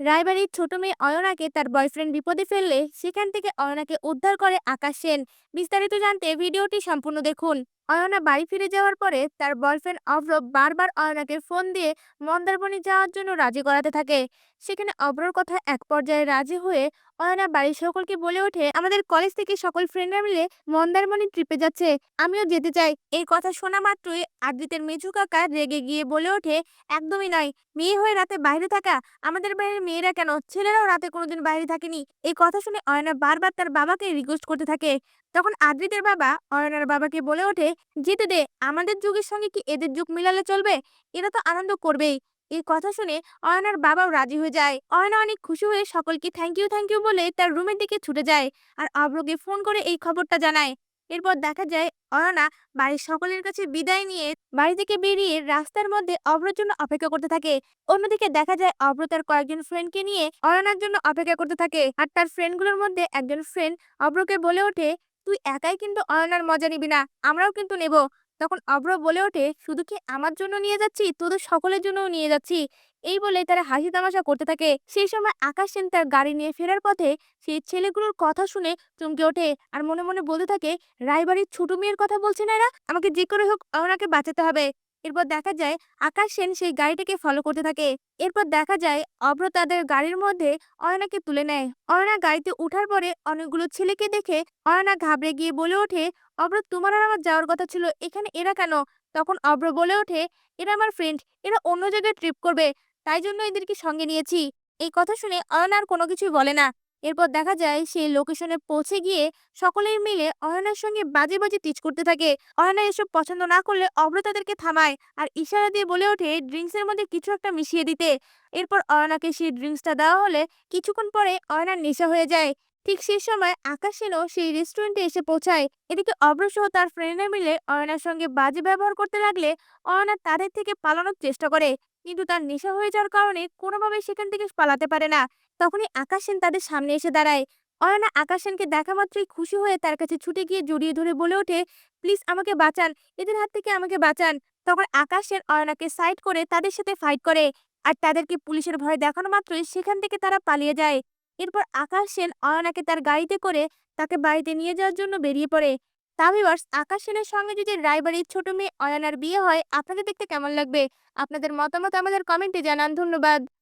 রায়বাড়ির ছোট মেয়ে অয়নাকে তার বয়ফ্রেন্ড বিপদে ফেললে সেখান থেকে অয়নাকে উদ্ধার করে আকাশ সেন। বিস্তারিত জানতে ভিডিওটি সম্পূর্ণ দেখুন। অয়না বাড়ি ফিরে যাওয়ার পরে তার বয়ফ্রেন্ড অভ্র বারবার অয়নাকে ফোন দিয়ে মন্দারমণি যাওয়ার জন্য রাজি করাতে থাকে। সেখানে অভ্রর কথা এক পর্যায়ে রাজি হয়ে অয়না বাড়ির সকলকে বলে ওঠে, আমাদের কলেজ থেকে সকল ফ্রেন্ডরা মিলে মন্দারমণি ট্রিপে যাচ্ছে। আমিও যেতে চাই। এই কথা শোনা মাত্রই আদ্রিতের মেঝু কাকা রেগে গিয়ে বলে ওঠে, একদমই নয়। মেয়ে হয়ে রাতে বাইরে থাকা। আমাদের বাড়ির মেয়েরা কেন? ছেলেরাও রাতে কোনোদিন বাইরে থাকেনি। এই কথা শুনে অয়না বারবার তার বাবাকে রিকোয়েস্ট করতে থাকে। তখন আদ্রিতের বাবা অয়নার বাবাকে বলে ওঠে যেতে দে, আমাদের যুগের সঙ্গে কি এদের যুগ মিলালে চলবে? এরা তো আনন্দ করবেই। এই কথা শুনে অয়নার বাবাও রাজি হয়ে যায়। অয়না অনেক খুশি হয়ে সকলকে থ্যাংক ইউ থ্যাংক ইউ বলে তার রুমের দিকে ছুটে যায় আর অভ্রকে ফোন করে এই খবরটা জানায়। এরপর দেখা যায় অয়না বাড়ির সকলের কাছে বিদায় নিয়ে বাড়ি থেকে বেরিয়ে রাস্তার মধ্যে অভ্রর জন্য অপেক্ষা করতে থাকে। অন্যদিকে দেখা যায় অভ্র তার কয়েকজন ফ্রেন্ডকে নিয়ে অয়নার জন্য অপেক্ষা করতে থাকে। আর তার ফ্রেন্ডগুলোর মধ্যে একজন ফ্রেন্ড অভ্রকে বলে ওঠে তুই একাই কিন্তু অয়নার মজা নিবি না, আমরাও কিন্তু নেব। তখন অভ্র বলে ওঠে, শুধু কি আমার জন্য নিয়ে যাচ্ছি? তোদের সকলের জন্যও নিয়ে যাচ্ছি। এই বলে তারা হাসি তামাশা করতে থাকে। সেই সময় আকাশ সেন তার গাড়ি নিয়ে ফেরার পথে সেই ছেলেগুলোর কথা শুনে চমকে ওঠে আর মনে মনে বলতে থাকে, রায়বাড়ির ছোট মেয়ের কথা বলছে না এরা? আমাকে যে করে হোক অয়নাকে বাঁচাতে হবে। এরপর দেখা যায় আকাশ সেন সেই গাড়িটাকে ফলো করতে থাকে। এরপর দেখা যায় অভ্র তাদের গাড়ির মধ্যে অয়নাকে তুলে নেয়। অয়না গাড়িতে উঠার পরে অনেকগুলো ছেলেকে দেখে অয়না ঘাবড়ে গিয়ে বলে ওঠে, অভ্র, তোমার আর আমার যাওয়ার কথা ছিল, এখানে এরা কেন? তখন অভ্র বলে ওঠে, এরা আমার ফ্রেন্ড এরা অন্য জায়গায় ট্রিপ করবে, তাই জন্য এদেরকে সঙ্গে নিয়েছি। এই কথা শুনে অয়না আর কোনো কিছুই বলে না। এরপর দেখা যায় সেই লোকেশনে পৌঁছে গিয়ে সকলেই মিলে অয়নার সঙ্গে বাজে বাজে টিচ করতে থাকে। অয়না এসব পছন্দ না করলে অভ্র তাদেরকে থামায় আর ইশারা দিয়ে বলে ওঠে ড্রিঙ্কসের মধ্যে কিছু একটা মিশিয়ে দিতে। এরপর অয়নাকে সেই ড্রিঙ্কসটা দেওয়া হলে কিছুক্ষণ পরে অয়নার নেশা হয়ে যায়। ঠিক সেই সময় আকাশ সেনও সেই রেস্টুরেন্টে এসে পৌঁছায়। এদিকে অভ্রসহ তার ফ্রেন্ডরা মিলে অয়নার সঙ্গে বাজে ব্যবহার করতে লাগলে অয়না তাদের থেকে পালানোর চেষ্টা করে। কিন্তু তার নেশা হয়ে যাওয়ার কারণে কোনোভাবে সেখান থেকে পালাতে পারে না। তখনই আকাশ সেন তাদের সামনে এসে দাঁড়ায়। অয়না আকাশ সেনকে দেখা মাত্রই খুশি হয়ে তার কাছে ছুটে গিয়ে জড়িয়ে ধরে বলে ওঠে, প্লিজ আমাকে বাঁচান, এদের হাত থেকে আমাকে বাঁচান। তখন আকাশ সেন অয়নাকে সাইড করে তাদের সাথে ফাইট করে। আর তাদেরকে পুলিশের ভয় দেখানো মাত্রই সেখান থেকে তারা পালিয়ে যায়। এরপর আকাশ সেন অয়নাকে তার গাড়িতে করে তাকে বাড়িতে নিয়ে যাওয়ার জন্য বেরিয়ে পড়ে। তা আকাশ সেনের সঙ্গে যদি রায়বাড়ির ছোট মেয়ে অয়নার বিয়ে হয়, আপনাদের দেখতে কেমন লাগবে? আপনাদের মতামত আমাদের কমেন্টে জানান, ধন্যবাদ।